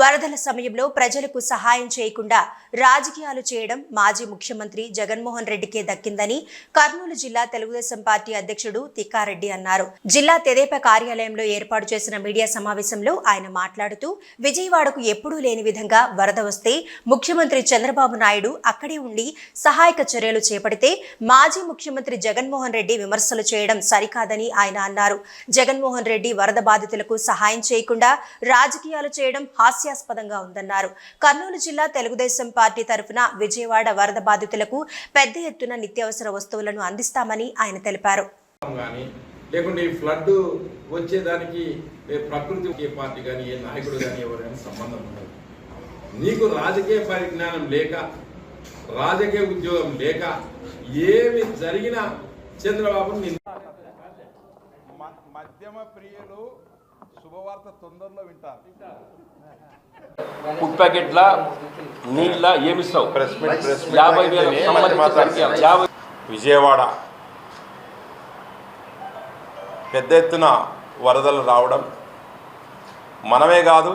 వరదల సమయంలో ప్రజలకు సహాయం చేయకుండా రాజకీయాలు చేయడం మాజీ ముఖ్యమంత్రి జగన్మోహన్ రెడ్డికే దక్కిందని కర్నూలు జిల్లా తెలుగుదేశం పార్టీ అధ్యక్షుడు తిక్కారెడ్డి అన్నారు. జిల్లా తెదేపా కార్యాలయంలో ఏర్పాటు చేసిన మీడియా సమావేశంలో ఆయన మాట్లాడుతూ విజయవాడకు ఎప్పుడూ లేని విధంగా వరద వస్తే ముఖ్యమంత్రి చంద్రబాబు నాయుడు అక్కడే ఉండి సహాయక చర్యలు చేపడితే మాజీ ముఖ్యమంత్రి జగన్మోహన్ రెడ్డి విమర్శలు చేయడం సరికాదని ఆయన అన్నారు. జగన్మోహన్ రెడ్డి వరద బాధితులకు సహాయం చేయకుండా రాజకీయాలు చేయడం హాస్యాస్పదంగా ఉందన్నారు. కర్నూలు జిల్లా తెలుగుదేశం పార్టీ తరఫున విజయవాడ వరద బాధితులకు పెద్ద ఎత్తున నిత్యావసర వస్తువులను అందిస్తామని ఆయన తెలిపారు. లేకుంటే ఈ ఫ్లడ్ వచ్చేదానికి ప్రకృతి ఏ పార్టీ కానీ ఏ నాయకుడు కానీ ఎవరైనా సంబంధం ఉండదు. నీకు రాజకీయ పరిజ్ఞానం లేక రాజకీయ ఉద్యోగం లేక ఏమి జరిగినా చంద్రబాబు నిన్ను మ- మద్యమ ప్రియులు శుభవార్త తొందరలో వింటారు. ఫుడ్ ప్యాకెట్ల నీళ్ళ మీట్ యాభై వేల విజయవాడ. పెద్ద ఎత్తున వరదలు రావడం మనమే కాదు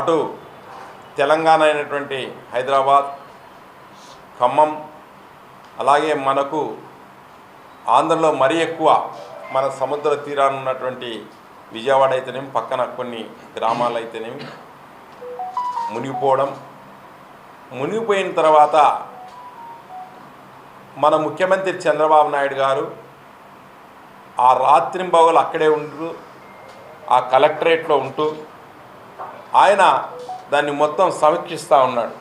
అటు తెలంగాణ అయినటువంటి హైదరాబాద్ ఖమ్మం అలాగే మనకు ఆంధ్రలో మరీ ఎక్కువ మన సముద్ర తీరాన ఉన్నటువంటి విజయవాడ అయితేనేమి పక్కన కొన్ని గ్రామాలు అయితేనేమి మునిగిపోవడం. మునిగిపోయిన తర్వాత మన ముఖ్యమంత్రి చంద్రబాబు నాయుడు గారు ఆ రాత్రింబవలు అక్కడే ఉంటూ ఆ కలెక్టరేట్లో ఉంటూ ఆయన దాన్ని మొత్తం సమీక్షిస్తూ ఉన్నాడు.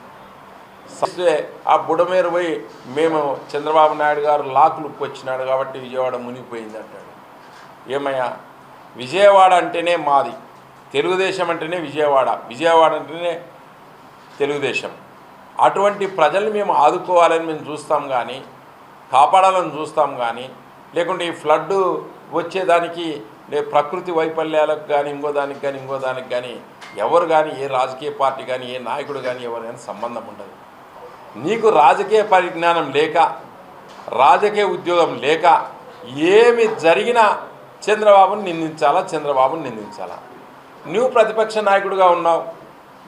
సరే ఆ బుడమేరు పోయి మేము చంద్రబాబు నాయుడు గారు లాకులు వచ్చినాడు కాబట్టి విజయవాడ మునిగిపోయింది అంటాడు. ఏమయ్యా? విజయవాడ అంటేనే మాది తెలుగుదేశం అంటేనే విజయవాడ విజయవాడ అంటేనే తెలుగుదేశం. అటువంటి ప్రజల్ని మేము ఆదుకోవాలని మేము చూస్తాం కానీ కాపాడాలని చూస్తాం కానీ లేకుంటే ఈ ఫ్లడ్ వచ్చేదానికి లే ప్రకృతి వైఫల్యాలకు కానీ ఇంకో దానికి కానీ ఇంకో దానికి కానీ ఎవరు కానీ ఏ రాజకీయ పార్టీ కానీ ఏ నాయకుడు కానీ ఎవరు కానీ సంబంధం ఉండదు. నీకు రాజకీయ పరిజ్ఞానం లేక రాజకీయ ఉద్యోగం లేక ఏమి జరిగినా చంద్రబాబును నిందించాలా చంద్రబాబును నిందించాలా? నువ్వు ప్రతిపక్ష నాయకుడిగా ఉన్నావు.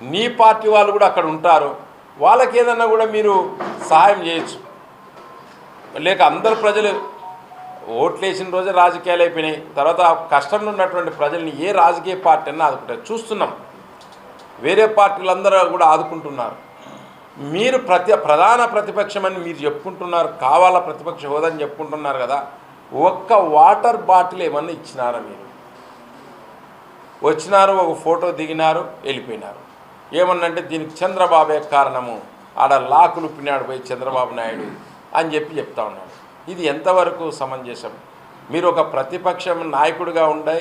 నీ పార్టీ వాళ్ళు కూడా అక్కడ ఉంటారు. వాళ్ళకి ఏదన్నా కూడా మీరు సహాయం చేయొచ్చు. లేక అందరు ప్రజలు ఓట్లు వేసిన రోజే రాజకీయాలు అయిపోయినాయి. తర్వాత కష్టంలో ఉన్నటువంటి ప్రజల్ని ఏ రాజకీయ పార్టీ అన్నా ఆదుకుంటారు. చూస్తున్నాం. వేరే పార్టీలందరూ కూడా ఆదుకుంటున్నారు. మీరు ప్రతి ప్రధాన ప్రతిపక్షం అని మీరు చెప్పుకుంటున్నారు. కావాలా ప్రతిపక్ష హోదా అని చెప్పుకుంటున్నారు కదా. ఒక్క వాటర్ బాటిల్ ఏమన్నా ఇచ్చినారా మీరు? వచ్చినారు ఒక ఫోటో దిగినారు వెళ్ళిపోయినారు. ఏమన్నంటే దీనికి చంద్రబాబే కారణము. ఆడ లాకులు పిన్నాడు పోయి చంద్రబాబు నాయుడు అని చెప్పి చెప్తా ఉన్నాడు. ఇది ఎంతవరకు సమంజసం? మీరు ఒక ప్రతిపక్షం నాయకుడిగా ఉండే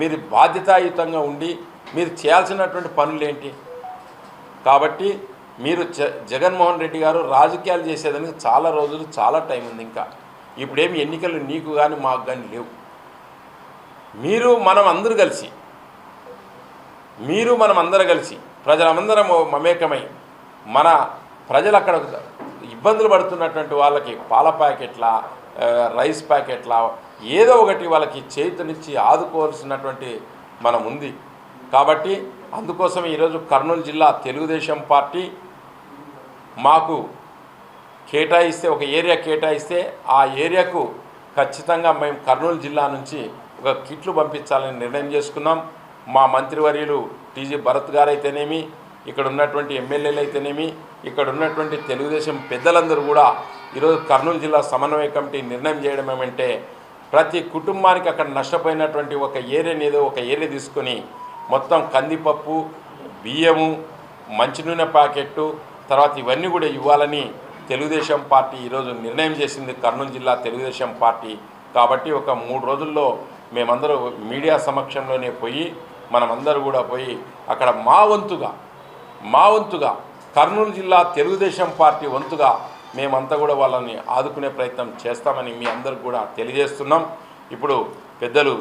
మీరు బాధ్యతాయుతంగా ఉండి మీరు చేయాల్సినటువంటి పనులేంటి కాబట్టి మీరు జ జగన్మోహన్ రెడ్డి గారు రాజకీయాలు చేసేదానికి చాలా రోజులు చాలా టైం ఉంది ఇంకా. ఇప్పుడేమి ఎన్నికలు నీకు కానీ మాకు కానీ లేవు. మీరు మనం అందరూ కలిసి మీరు మనం అందరం కలిసి ప్రజలందరం మమేకమై మన ప్రజలు అక్కడ ఇబ్బందులు పడుతున్నటువంటి వాళ్ళకి పాల ప్యాకెట్ల రైస్ ప్యాకెట్ల ఏదో ఒకటి వాళ్ళకి చేతునిచ్చి ఆదుకోవాల్సినటువంటి మనం ఉంది. కాబట్టి అందుకోసం ఈరోజు కర్నూలు జిల్లా తెలుగుదేశం పార్టీ మాకు కేటాయిస్తే ఒక ఏరియా కేటాయిస్తే ఆ ఏరియాకు ఖచ్చితంగా మేము కర్నూలు జిల్లా నుంచి ఒక కిట్లు పంపించాలని నిర్ణయం చేసుకున్నాం. మా మంత్రివర్యులు టీజీ భరత్ గారు అయితేనేమి ఇక్కడ ఉన్నటువంటి ఎమ్మెల్యేలు అయితేనేమి ఇక్కడ ఉన్నటువంటి తెలుగుదేశం పెద్దలందరూ కూడా ఈరోజు కర్నూలు జిల్లా సమన్వయ కమిటీ నిర్ణయం చేయడం ఏమంటే ప్రతి కుటుంబానికి అక్కడ నష్టపోయినటువంటి ఒక ఏరియాని ఏదో ఒక ఏరియా తీసుకొని మొత్తం కందిపప్పు బియ్యము మంచినూనె ప్యాకెట్టు తర్వాత ఇవన్నీ కూడా ఇవ్వాలని తెలుగుదేశం పార్టీ ఈరోజు నిర్ణయం చేసింది కర్నూలు జిల్లా తెలుగుదేశం పార్టీ. కాబట్టి ఒక మూడు రోజుల్లో మేమందరూ మీడియా సమక్షంలోనే పోయి మనమందరూ కూడా పోయి అక్కడ మా వంతుగా మా వంతుగా కర్నూలు జిల్లా తెలుగుదేశం పార్టీ వంతుగా మేమంతా కూడా వాళ్ళని ఆదుకునే ప్రయత్నం చేస్తామని మీ అందరికి కూడా తెలియజేస్తున్నాం. ఇప్పుడు పెద్దలు